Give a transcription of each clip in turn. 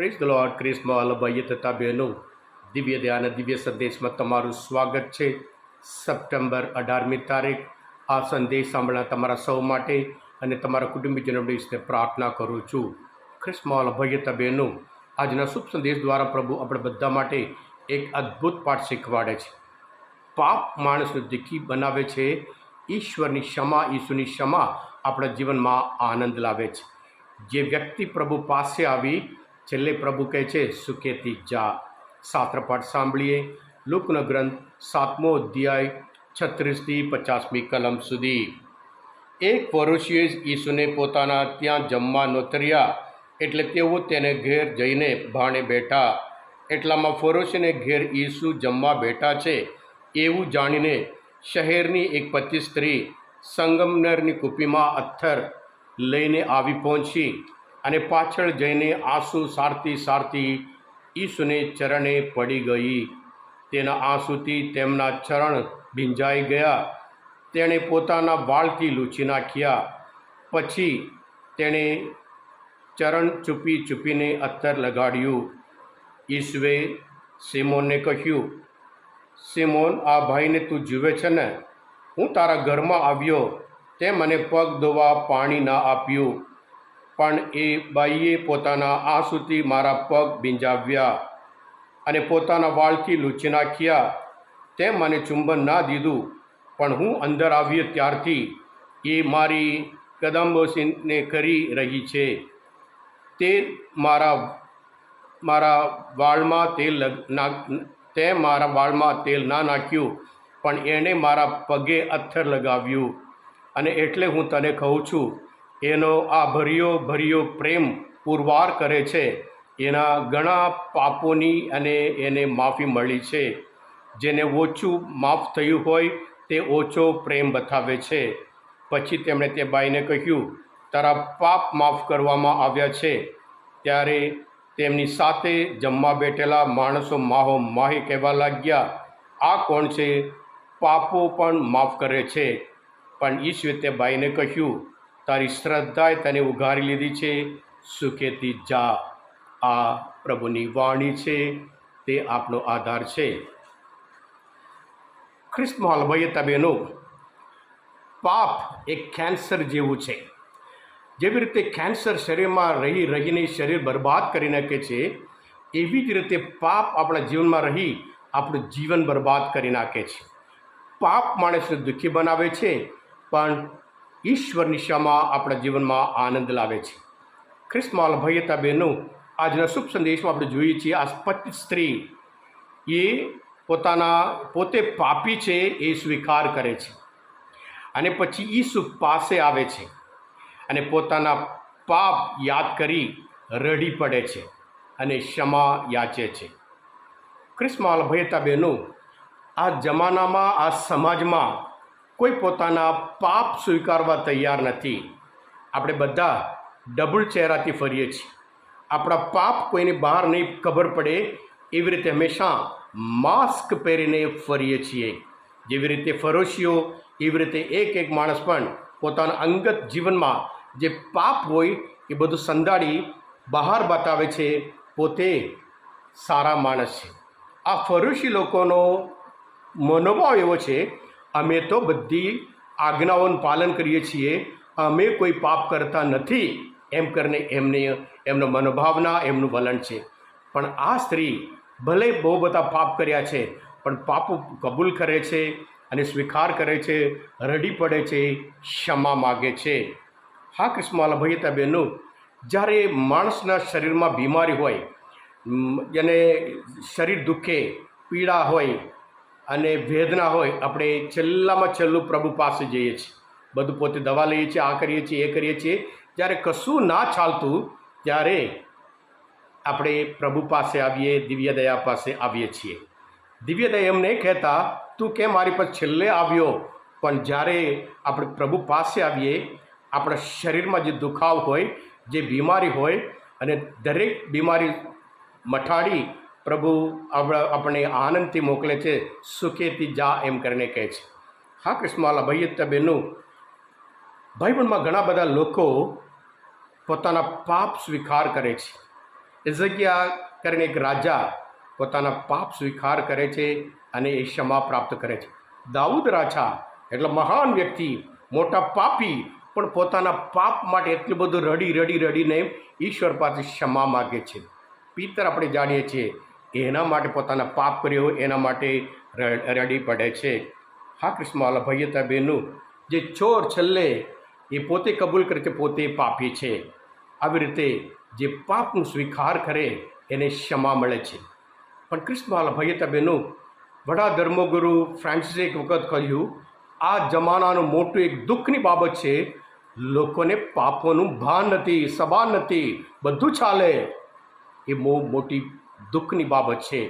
Praise the Lord ક્રિસ્મા ભાઈએ તથા બહેનો દિવ્ય ધ્યાન દિવ્ય સંદેશમાં તમારું સ્વાગત છે સપ્ટેમ્બર અઢારમી તારીખ. આ સંદેશ સાંભળવા તમારા સૌ માટે અને તમારા કુટુંબીજનો વિશે પ્રાર્થના કરું છું. ખ્રિસ્મા ભાઈએ તથા બહેનો આજના શુભ સંદેશ દ્વારા પ્રભુ આપણે બધા માટે એક અદ્ભુત પાઠ શીખવાડે છે. પાપ માણસને દુઃખી બનાવે છે. ઈશ્વરની ક્ષમા ઈશુની ક્ષમા આપણા જીવનમાં આનંદ લાવે છે. જે વ્યક્તિ પ્રભુ પાસે આવી છેલ્લે પ્રભુ કહે છે સુખેથી જા સાત્રપાઠ સાંભળીએ. લુકનો ગ્રંથ સાતમો અધ્યાય, છત્રીસથી પચાસમી કલમ સુધી. એક પરુષીએ ઈસુને પોતાના ત્યાં જમવા નોતર્યા, એટલે તેઓ તેને ઘેર જઈને ભાણે બેઠા. એટલામાં ફરોશીને ઘેર ઈસુ જમવા બેઠા છે. એવું જાણીને શહેરની એક પતિ સ્ત્રી સંગમનરની કુપીમાં અથર લઈને આવી પહોંચી. અને પાછળ જઈને આંસુ સારતી સારતી ઈસુને ચરણે પડી ગઈ. તેના આંસુથી તેમના ચરણ ભીંજાઈ ગયા. તેણે પોતાના વાળથી લૂછી નાખ્યા. પછી તેણે ચરણ ચૂપી ચૂપીને અત્તર લગાડ્યું. ઈસુએ સિમોનને કહ્યું, સિમોન, આ ભાઈને તું જુએ છે ને? હું તારા ઘરમાં આવ્યો. તે મને પગ ધોવા પાણી ના આપ્યું. પણ એ બાઈએ પોતાના આંસુથી મારા પગ ભીંજાવ્યા અને પોતાના વાળથી લૂછી નાખ્યા. તે મને ચુંબન ના દીધું, પણ હું અંદર આવ્યો ત્યારથી એ મારી કદંબોસીને કરી રહી છે. તે મારા મારા વાળમાં તેલ તે મારા વાળમાં તેલ ના નાખ્યું, પણ એણે મારા પગે અથ્થર લગાવ્યું. અને એટલે હું તને કહું છું એનો આ ભર્યો ભર્યો પ્રેમ પુરવાર કરે છે. એના ઘણા પાપોની અને એને માફી મળી છે. જેને ઓછું માફ થયું હોય તે ઓછો પ્રેમ બતાવે છે. પછી તેમણે તે બાઈને કહ્યું, તારા પાપ માફ કરવામાં આવ્યા છે. ત્યારે તેમની સાથે જમવા બેઠેલા માણસો માહો માહી કહેવા લાગ્યા, આ કોણ છે? પાપો પણ માફ કરે છે. પણ ઈશ્વે તે બાઈને કહ્યું તારી શ્રદ્ધાએ તને ઉઘારી લીધી છે. સુખેથી જા. આ પ્રભુની વાણી છે. તે આપનો આધાર છે. ખ્રિસ્ત ભાઈ તબેનો પાપ એક કેન્સર જેવું છે. જેવી રીતે કેન્સર શરીરમાં રહી રહીને શરીર બરબાદ કરી નાખે છે, એવી જ રીતે પાપ આપણા જીવનમાં રહી આપણું જીવન બરબાદ કરી નાખે છે. પાપ માણસને દુઃખી બનાવે છે, પણ ઈશ્વરની ક્ષમા આપણા જીવનમાં આનંદ લાવે છે. ખ્રિસ્માલ ભયતા બહેનો, આજના શુભ સંદેશમાં આપણે જોઈએ છીએ આ પતિ સ્ત્રી એ પોતાના, પોતે પાપી છે, એ સ્વીકાર કરે છે. અને પછી ઈસુ પાસે આવે છે અને પોતાના પાપ યાદ કરી રડી પડે છે અને ક્ષમા યાચે છે. ખ્રિસ્માલ ભયતા બહેનો, આ જમાનામાં, આ સમાજમાં કોઈ પોતાના પાપ સ્વીકારવા તૈયાર નથી. આપણે બધા ડબલ ચહેરાથી ફરીએ છીએ. આપણા પાપ કોઈને બહાર નહીં ખબર પડે, એવી રીતે હંમેશા માસ્ક પહેરીને ફરીએ છીએ. જેવી રીતે ફરોશીઓ, એવી રીતે એક એક માણસ પણ પોતાના અંગત જીવનમાં જે પાપ હોય, એ બધું સંદાડી બહાર બતાવે છે, પોતે સારા માણસ છે. આ ફરોશી લોકોનો મનોભાવ એવો છે અમે તો બધી આજ્ઞાઓનું પાલન કરીએ છીએ. અમે કોઈ પાપ કરતા નથી. એમ કરીને એમને, એમનો મનોભાવના, એમનું વલણ છે. પણ આ સ્ત્રી ભલે બહુ બધા પાપ કર્યા છે, પણ પાપો કબૂલ કરે છે અને સ્વીકાર કરે છે, રડી પડે છે, ક્ષમા માગે છે. હા, કૃષ્ણમાલા ભૈયતા બહેનો જ્યારે માણસના શરીરમાં બીમારી હોય અને શરીર દુખે, પીડા હોય અને વેદના હોય, આપણે છેલ્લામાં છેલ્લું પ્રભુ પાસે જઈએ છીએ. બધું પોતે દવા લઈએ છીએ, આ કરીએ છીએ, એ કરીએ છીએ. જ્યારે કશું ના ચાલતું, ત્યારે આપણે પ્રભુ પાસે આવીએ, દિવ્ય દયા પાસે આવીએ છીએ. દિવ્ય દયા એમ નહીં કહેતા, તું કેમ મારી પર છેલ્લે આવ્યો? પણ જ્યારે આપણે પ્રભુ પાસે આવીએ, આપણા શરીરમાં જે દુખાવ હોય, જે બીમારી હોય, અને દરેક બીમારી મટાડી પ્રભુ આપણા આપણે આનંદથી મોકલે છે, સુખેથી જા એમ કરીને કહે છે. હા કૃષ્ણવાલા ભાઈ બેનું ભાઈબંધમાં ઘણા બધા લોકો પોતાના પાપ સ્વીકાર કરે છે. એ જગ્યા કરીને એક રાજા પોતાના પાપ સ્વીકાર કરે છે અને એ ક્ષમા પ્રાપ્ત કરે છે. દાઉદ રાજા એટલે મહાન વ્યક્તિ, મોટા પાપી, પણ પોતાના પાપ માટે એટલું બધું રડી રડી રડીને ઈશ્વર પાસે ક્ષમા માગે છે. પિત્તર આપણે જાણીએ છીએ એના માટે પોતાના પાપ કર્યો એના માટે રડી પડે છે. હા કૃષ્ણવાલા બહેનું જે ચોર છેલ્લે એ પોતે કબૂલ કરે છે, પોતે પાપી છે. આવી રીતે જે પાપનું સ્વીકાર કરે, એને ક્ષમા મળે છે. પણ કૃષ્ણવાલા બહેનું વડા ધર્મગુરુ ફ્રાન્સિસે એક વખત કહ્યું, આ જમાનાનું મોટું એક દુઃખની બાબત છે. લોકોને પાપોનું ભાન નથી સભાન નથી, બધું ચાલે એ બહુ મોટી દુઃખની બાબત છે.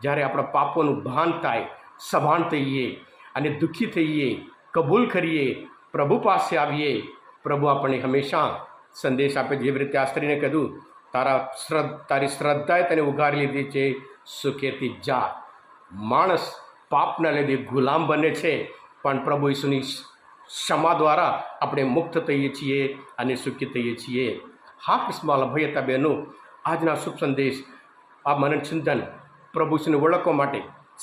જ્યારે આપણા પાપોનું ભાન થાય, સભાન થઈએ અને દુઃખી થઈએ, કબૂલ કરીએ, પ્રભુ પાસે આવીએ, પ્રભુ આપણને હંમેશા સંદેશ આપે જેવી રીતે આ કીધું, તારા શ્રદ્ધ તારી શ્રદ્ધાએ તને ઉગારી લીધી છે, સુખેથી જા. માણસ પાપના લીધે ગુલામ બને છે, પણ પ્રભુ ઈસુની ક્ષમા દ્વારા આપણે મુક્ત થઈએ છીએ અને સુખી થઈએ છીએ. હા કૃષ્ણવાલા ભયતા બહેનો, આજના શુભ સંદેશ આ મનન ચિંતન પ્રભુ ઈસુને ઓળખવા માટે,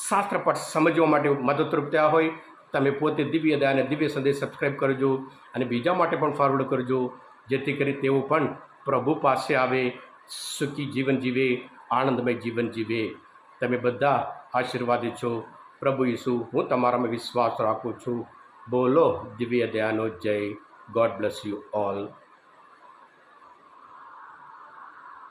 શાસ્ત્ર પાઠ સમજવા માટે મદદરૂપ થયા હોય, તમે પોતે દિવ્ય દયા અને દિવ્ય સંદેશ સબસ્ક્રાઈબ કરજો અને બીજા માટે પણ ફોરવર્ડ કરજો, જેથી કરી તેઓ પણ પ્રભુ પાસે આવે, સુખી જીવન જીવે, આનંદમય જીવન જીવે. તમે બધા આશીર્વાદી છો. પ્રભુ ઈસુ, હું તમારામાં વિશ્વાસ રાખું છું. બોલો દિવ્ય દયાનો જય. God bless you all